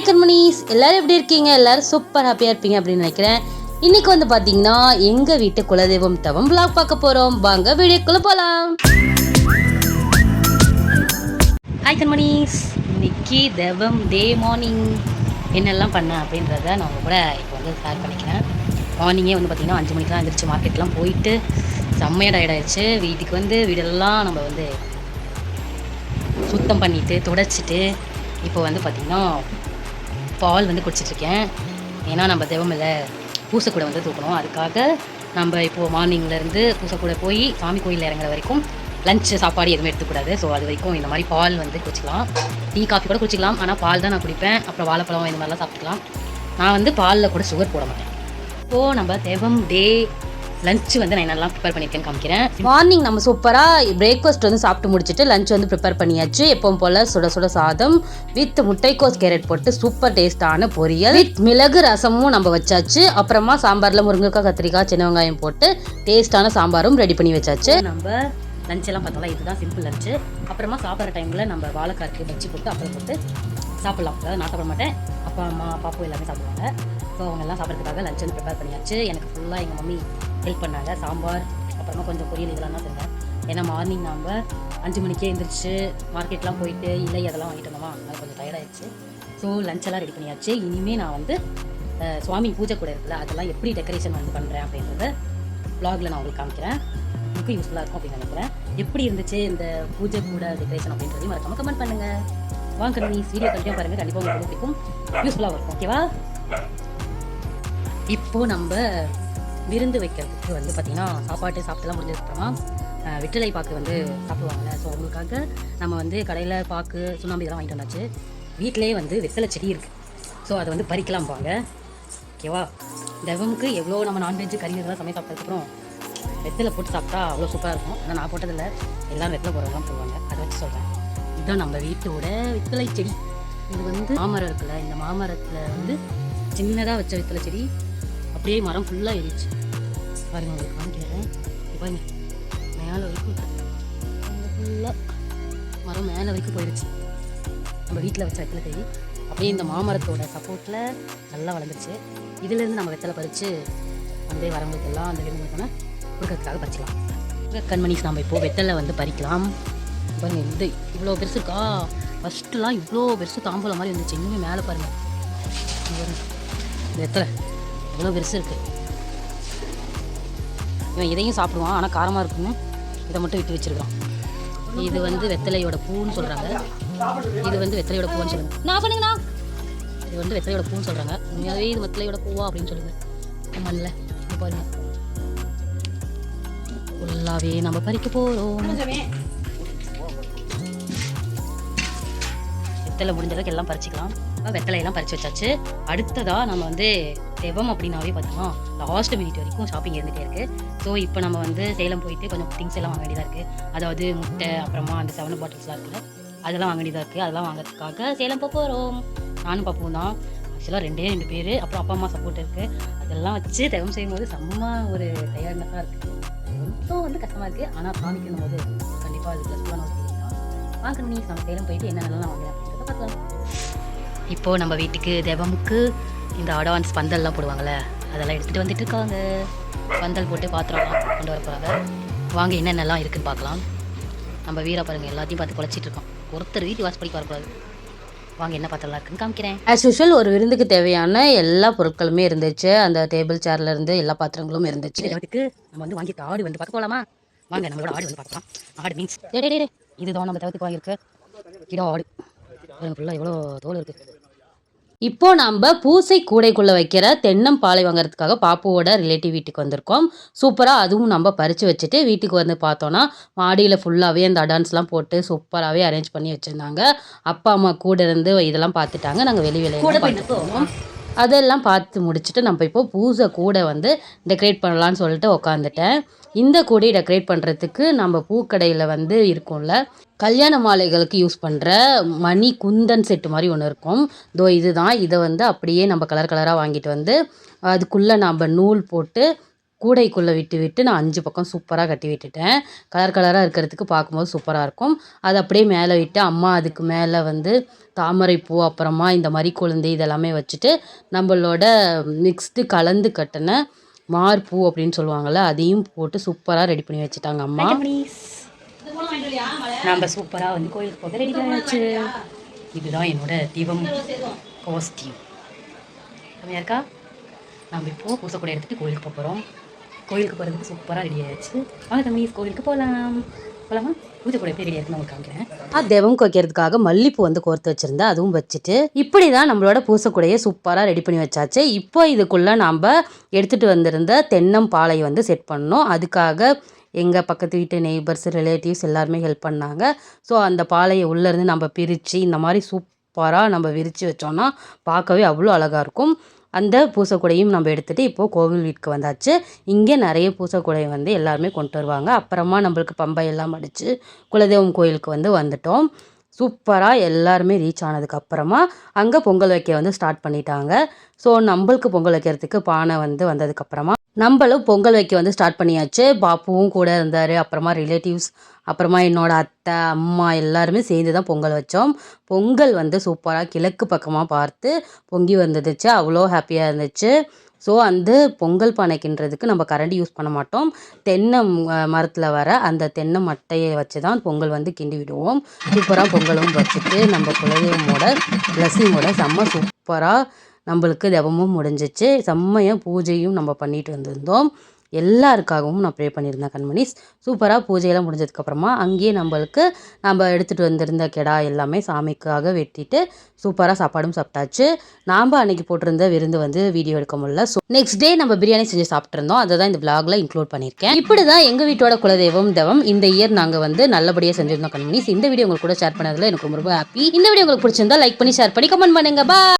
Hi கண்மணிஸ். எல்லாரும் எப்படி இருக்கீங்க? எல்லாரும் சூப்பர் ஹாப்பியாக இருப்பீங்க அப்படின்னு நினைக்கிறேன். இன்னைக்கு வந்து பார்த்தீங்கன்னா எங்கள் வீட்டு குலதெய்வம் தவம் பிளாக் பார்க்க போகிறோம் வாங்க வீடியோக்குள்ளே போகலாம் ஹாய் கண்மணிஸ். இன்னைக்கு தெவம் டே மார்னிங் என்னெல்லாம் பண்ணேன் அப்படின்றத நான் உங்க கூட இப்போ வந்து ஷேர் பண்ணிக்கிறேன். மார்னிங்கே வந்து பார்த்திங்கன்னா அஞ்சு மணிக்கெலாம் எழுந்திரிச்சு மார்க்கெட்லாம் போயிட்டு செம்மையாக டயர்ட் ஆயிடுச்சு. வீட்டுக்கு வந்து வீடெல்லாம் நம்ம வந்து சுத்தம் பண்ணிட்டு துடைச்சிட்டு இப்போ வந்து பார்த்திங்கன்னா பால் வந்து குடிச்சிட்ருக்கேன். ஏன்னா நம்ம தெய்வமில்ல பூசக்கூடை வந்து தூக்கணும். அதுக்காக நம்ம இப்போது மார்னிங்லேருந்து பூசக்கூடை போய் சாமி கோயிலில் இறங்குற வரைக்கும் லஞ்ச் சாப்பாடு எதுவுமே எடுத்துக்கூடாது. ஸோ அது வரைக்கும் இந்த மாதிரி பால் வந்து குடிச்சிக்கலாம். டீ காஃபி கூட குடிச்சிக்கலாம். ஆனால் பால் தான் நான் குடிப்பேன். அப்புறம் வாழைப்பழம் இந்த மாதிரிலாம் சாப்பிட்டுக்கலாம். நான் வந்து பாலில் கூட சுகர் போட மாட்டேன். இப்போது நம்ம தெய்வம் டே லஞ்ச் வந்து நான் என்னெல்லாம் ப்ரிப்பேர் பண்ணியிருக்கேன்னு காமிக்கிறேன். மார்னிங் நம்ம சூப்பராக பிரேக்ஃபாஸ்ட் வந்து சாப்பிட்டு முடிச்சுட்டு லஞ்ச் வந்து ப்ரிப்பேர் பண்ணியாச்சு. எப்பவும் போல் சுட சுட சாதம் வித் முட்டைக்கோஸ் கேரட் போட்டு சூப்பர் டேஸ்டான பொரியல். வித் மிளகு ரசமும் நம்ம வச்சாச்சு. அப்புறமா சாம்பாரில் முருங்கைக்காய் கத்திரிக்காய் சின்ன வெங்காயம் போட்டு டேஸ்டான சாம்பாரும் ரெடி பண்ணி வச்சாச்சு. நம்ம லஞ்ச் எல்லாம் பார்த்தோம்ல இதுதான் சிம்பிள் லஞ்சு அப்புறமா சாப்பிட்ற டைமில் நம்ம வாழைக்காருக்கு வச்சு போட்டு அப்புறம் போட்டு சாப்பிட்லாம். அதாவது நான் சாப்பிட மாட்டேன். அப்பா அம்மா பாப்பா எல்லாமே சாப்பிடுவாங்க. ஸோ அவங்க எல்லாம் சாப்பிட்றதுக்காக லஞ்ச் வந்து ப்ரிப்பேர் பண்ணியாச்சு. எனக்கு ஃபுல்லாக எங்கள் மம்மி ஹெல்ப் பண்ணாங்க. சாம்பார் அப்புறமா கொஞ்சம் பொரியல் இதெல்லாம் தான் செஞ்சேன். ஏன்னா மார்னிங் நாம் அஞ்சு மணிக்கே எழுந்திரிச்சு மார்க்கெட்லாம் போயிட்டு இல்லை அதெல்லாம் வாங்கிட்டு வந்தோமா? அது கொஞ்சம் டயர்டாயிடுச்சு ஸோ லஞ்செல்லாம் ரெடி பண்ணியாச்சு. இனிமேல் நான் வந்து சுவாமி பூஜை கூட இருக்குல்ல அதெல்லாம் எப்படி டெக்கரேஷன் வந்து பண்ணுறேன் அப்படின்றத ப்ளாகில் நான் உங்களுக்கு காமிக்கிறேன். உங்களுக்கு யூஸ்ஃபுல்லாக இருக்கும் அப்படின்னு நினைக்கிறேன். எப்படி இருந்துச்சு இந்த பூஜை கூட டெக்கரேஷன் அப்படின்றதையும் மறக்காமல் கமெண்ட் பண்ணுங்கள் வாங்க நீ வீடியோ கண்டிப்பாக பாருங்கள் கண்டிப்பாக உங்களுக்கு ரொம்ப பிடிக்கும் யூஸ்ஃபுல்லாக இருக்கும் ஓகேவா இப்போ நம்ம விருந்து வைக்கிறதுக்கு வந்து பார்த்திங்கன்னா சாப்பாட்டு சாப்பிட்டுலாம் முடிஞ்சதுக்கப்புறமா அஹ், வெற்றிலை பாக்கு வந்து சாப்பிடுவாங்கல்ல. ஸோ அவங்களுக்காக நம்ம வந்து கடையில் பாக்கு சுண்ணாம்பு இதெல்லாம் வாங்கிட்டு வந்தாச்சு. வீட்டிலேயே வந்து வெத்தலை செடி இருக்குது ஸோ அதை வந்து பறிக்கலாம் பாங்க ஓகேவா தெவமுக்கு எவ்வளோ நம்ம நான்வெஜ் கறி இதெல்லாம் சமையல் சாப்பிட்டதுக்கப்புறம் வெத்தலை போட்டு சாப்பிட்டா அவ்வளோ சூப்பராக இருக்கும். ஆனால் நான் போட்டதில்லை. எல்லாரும் வெத்தலை போடுறதெல்லாம் போடுவாங்க. அதை வச்சு சொல்கிறேன் இதுதான் நம்ம வீட்டோட வித்தலை செடி. இது வந்து மாமரம் இருக்குல்ல இந்த மாமரத்தில் வந்து சின்னதாக வச்ச வித்தலை செடி. அப்படியே மரம் ஃபுல்லாக எரிச்சு பாருங்க உங்களுக்கு காமிக்கிறேன். பாருங்க மேலே வரைக்கும் ஃபுல்லாக மரம் மேலே வரைக்கும் போயிடுச்சு நம்ம வீட்டில் வச்ச வெத்தலை செடி. அப்படியே இந்த மாமரத்தோட சப்போர்ட்டில் நல்லா வளர்ந்துருச்சு. இதுலேருந்து நம்ம வெத்தலை பறித்து வந்து வரவங்களுக்கு எல்லாம் அந்த விலங்குகளுக்கான கொடுக்கறதுக்காக பறிச்சிக்கலாம். கண்மணிக்கு கண்மணிஸ் நம்ம இப்போது வெத்தலை வந்து பறிக்கலாம். பாருங்க இந்த இவ்வளோ பெருசு இருக்கா ஃபஸ்ட்டுலாம் இவ்வளோ பெருசு தாம்பூலம் மாதிரி இருந்துச்சு. இன்னுமே மேலே பாருங்கள். இந்த வெத்தலை இவ்வளோ பெருசு இருக்குது இவன் இதையும் சாப்பிடுவான். ஆனால் காரமாக இருக்குன்னு இதை மட்டும் விட்டு வச்சிருக்கான் இது வந்து வெத்தலையோட பூன்னு சொல்கிறாங்க இது வந்து வெத்தலையோட பூன்னு சொல்லுங்க. நான் பண்ணுங்கண்ணா இது வந்து வெத்தலையோட பூன்னு சொல்கிறாங்க உண்மையாகவே இது வெத்தலையோட பூவா அப்படின்னு சொல்லுங்க. மண்ணில் இது பாருங்க. ஃபுல்லாகவே நம்ம பறிக்க போகிறோம் வெத்தலை முடிஞ்சளவுக்கு எல்லாம் பறிச்சிக்கலாம். வெத்தலையெல்லாம் பறிச்சு வச்சாச்சு. அடுத்ததாக நம்ம வந்து தெவம் அப்படின்னாவே பார்த்தோம்னா லாஸ்ட் மினிட் வரைக்கும் ஷாப்பிங் இருந்துகிட்டே இருக்குது ஸோ இப்போ நம்ம வந்து சேலம் போயிட்டு கொஞ்சம் திங்ஸ் எல்லாம் வாங்க வேண்டியதாக இருக்குது அதாவது முட்டை அப்புறமா அந்த செவன் பாட்டில்ஸ்லாம் இருக்குல்ல அதெல்லாம் வாங்க வேண்டியதாக இருக்குது அதெல்லாம் வாங்குறதுக்காக சேலம் போக போகிறோம் நானும் பார்ப்போம் தான். ஆக்சுவலாக ரெண்டே ரெண்டு பேர் அப்புறம் அப்பா அம்மா சப்போர்ட் இருக்குது அதெல்லாம் வச்சு தெவம் செய்யும்போது செம்ம ஒரு டயர்ட்னஸாக இருக்குது ரொம்ப வந்து கஷ்டமாக இருக்குது ஆனால் காமிக்கணும் போது கண்டிப்பாக அது ப்ளஸ் ஒரு வாங்க நீ நம்ம சேலம் போயிட்டு என்னென்னலாம் வாங்குறேன் அப்படின்றத பார்க்கலாம் இப்போ நம்ம வீட்டுக்கு தெவமுக்கு இந்த அட்வான்ஸ் பந்தல்லாம் போடுவாங்கள்ல அதெல்லாம் எடுத்துகிட்டு வந்துட்டு இருக்காங்க. பந்தல் போட்டு பாத்திரம்லாம் கொண்டு வர போகிறாங்க வாங்க என்னென்னலாம் இருக்குன்னு பார்க்கலாம். நம்ம வீரா பாருங்க எல்லாத்தையும் பார்த்து குழச்சிட்டு இருக்கோம். ஒருத்தர் வீட்டு வாசப்படிக்கு வரக்கூடாது. வாங்க என்ன பாத்திரம்லாம் இருக்குன்னு காமிக்கிறேன். ஆஸ் யூஷுவல் ஒரு விருந்துக்கு தேவையான எல்லா பொருட்களுமே இருந்துச்சு. அந்த டேபிள் சேர்ல இருந்து எல்லா பாத்திரங்களும் இருந்துச்சு. இதுக்கு நம்ம வந்து வாங்கிட்டு ஆடு வந்து பார்க்க போகலாமா வாங்க நம்மளோட ஆடு வந்து பார்க்கலாம். ஆடு மீன்ஸ் இதுதான் நம்ம தவிர்த்துக்கு வாங்கியிருக்கு. கிலோ ஆடு. ஃபுல்லாக எவ்வளோ தோல் இருக்குது இப்போ நம்ம பூசை கூடைக்குள்ளே வைக்கிற தென்னம்பாலை வாங்குறதுக்காக பாப்புவோட ரிலேட்டிவ் வீட்டுக்கு வந்திருக்கோம். சூப்பராக அதுவும் நம்ம பறித்து வச்சுட்டு வீட்டுக்கு வந்து பார்த்தோன்னா மாடியில் ஃபுல்லாகவே அந்த அடான்ஸ்லாம் போட்டு சூப்பராகவே அரேஞ்ச் பண்ணி வச்சுருந்தாங்க. அப்பா அம்மா கூட இருந்து இதெல்லாம் பார்த்துட்டாங்க. நாங்கள் வெளி வெளியே பார்த்துட்டு அதெல்லாம் பார்த்து முடிச்சுட்டு நம்ம இப்போ பூஜை கூடை வந்து டெக்கரேட் பண்ணலான்னு சொல்லிட்டு உக்காந்துட்டேன். இந்த கூடையை டெக்கரேட் பண்ணுறதுக்கு நம்ம பூக்கடையில் வந்து இருக்கும்ல கல்யாண மாலைகளுக்கு யூஸ் பண்ணுற மணி குந்தன் செட்டு மாதிரி ஒன்று இருக்கும். தோ இதுதான். இதை வந்து அப்படியே நம்ம கலர் கலராக வாங்கிட்டு வந்து அதுக்குள்ளே நம்ம நூல் போட்டு கூடைக்குள்ளே விட்டு விட்டு நான் அஞ்சு பக்கம் சூப்பராக கட்டி விட்டுட்டேன். கலர் கலராக இருக்கிறதுக்கு பார்க்கும்போது சூப்பராக இருக்கும். அதை அப்படியே மேலே விட்டு அம்மா அதுக்கு மேலே வந்து தாமரைப்பூ அப்புறமா இந்த மாதிரி குழந்தை இதெல்லாமே வச்சுட்டு நம்மளோட மிக்ஸ்டு கலந்து கட்டின மார்பூ அப்படின்னு சொல்லுவாங்கள்ல அதையும் போட்டு சூப்பராக ரெடி பண்ணி வச்சுட்டாங்க அம்மா. நம்ம சூப்பராக வந்து கோயிலுக்கு போக ரெடி ஆயாச்சு. இதுதான் என்னோட தீபம் காஸ்டியூம் செம்மையா இருக்கா? நம்ம இப்போ பூசக்கூட எடுத்துகிட்டு கோயிலுக்கு போக போகிறோம் கோயிலுக்கு போகிறதுக்கு சூப்பராக ரெடி ஆயிடுச்சு. வாங்க தம்பி கோயிலுக்கு போகலாம் போகலாமா பூஜை கூட எப்படி ரெடி ஆயிருக்கு உங்களுக்கு காமிக்கிறேன். தெவம் வைக்கிறதுக்காக மல்லிப்பூ வந்து கோர்த்து வச்சுருந்தேன் அதுவும் வச்சுட்டு இப்படி தான் நம்மளோட பூசக்கூடையை சூப்பராக ரெடி பண்ணி வச்சாச்சு. இப்போ இதுக்குள்ளே நாம் எடுத்துகிட்டு வந்திருந்த தென்னம்பாலையை வந்து செட் பண்ணோம் அதுக்காக எங்கள் பக்கத்து வீட்டு நெய்பர்ஸ் ரிலேட்டிவ்ஸ் எல்லாருமே ஹெல்ப் பண்ணாங்க. ஸோ அந்த பாலையை உள்ளேருந்து நம்ம பிரித்து இந்த மாதிரி சூப்பராக நம்ம விரித்து வச்சோன்னா பார்க்கவே அவ்வளோ அழகாக இருக்கும். அந்த பூசக்கூடையும் நம்ம எடுத்துகிட்டு இப்போது கோவில் வீட்டுக்கு வந்தாச்சு. இங்கே நிறைய பூசக்கூடையை வந்து எல்லாருமே கொண்டு வருவாங்க. அப்புறமா நம்மளுக்கு பம்பை எல்லாம் அடித்து குலதெய்வம் கோயிலுக்கு வந்து வந்துட்டோம். சூப்பராக எல்லாருமே ரீச் ஆனதுக்கப்புறமா அங்கே பொங்கல் வைக்க வந்து ஸ்டார்ட் பண்ணிட்டாங்க. ஸோ நம்மளுக்கு பொங்கல் வைக்கிறதுக்கு பானை வந்து வந்ததுக்கப்புறமா நம்மளும் பொங்கல் வைக்க வந்து ஸ்டார்ட் பண்ணியாச்சு. பாப்புவும் கூட இருந்தார் அப்புறமா ரிலேட்டிவ்ஸ் அப்புறமா என்னோடய அத்தை அம்மா எல்லாருமே சேர்ந்து தான் பொங்கல் வச்சோம். பொங்கல் வந்து சூப்பராக கிழக்கு பக்கமாக பார்த்து பொங்கி வந்துடுச்சு. அவ்வளோ ஹாப்பியாக இருந்துச்சு. ஸோ அந்த பொங்கல் பானைக்கின்றதுக்கு நம்ம கரண்டி யூஸ் பண்ண மாட்டோம். தென்னை மரத்தில் வர அந்த தென்னை மட்டையை வச்சு தான் பொங்கல் வந்து கிண்டி விடுவோம். சூப்பராக பொங்கலும் வச்சுட்டு நம்ம குலதெய்வமோட பிளஸிங்கோட செம்ம சூப்பராக நம்மளுக்கு தெவமும் முடிஞ்சிச்சு. செம்மையாக பூஜையும் நம்ம பண்ணிட்டு வந்திருந்தோம். எல்லாருக்காகவும் நான் ப்ரே பண்ணியிருந்தேன் கண்மணி. சூப்பராக பூஜையெல்லாம் முடிஞ்சதுக்கப்புறமா அங்கேயே நம்மளுக்கு நம்ம எடுத்துகிட்டு வந்திருந்த கெடா எல்லாமே சாமிக்காக வெட்டிட்டு சூப்பராக சாப்பாடும் சாப்பிட்டாச்சு. நாம் அன்றைக்கி போட்டிருந்த விருந்து வந்து வீடியோ எடுக்க முடியல. ஸோ நெக்ஸ்ட் டே நம்ம பிரியாணி செஞ்சு சாப்பிட்ருந்தோம் அதை தான் இந்த vlogல இன்க்ளூட் பண்ணியிருக்கேன். இப்படி தான் எங்கள் வீட்டோட குலதெய்வம் தெவம் இந்த இயர் நாங்கள் வந்து நல்லபடியாக செஞ்சிருந்தோம் கண்மணிஸ் இந்த வீடியோ உங்களுக்கு கூட ஷேர் பண்ணதில் எனக்கு ரொம்ப ரொம்ப ஹாப்பி இந்த வீடியோ உங்களுக்கு பிடிச்சிருந்தா லைக் பண்ணி ஷேர் பண்ணி கமெண்ட் பண்ணுங்க. பா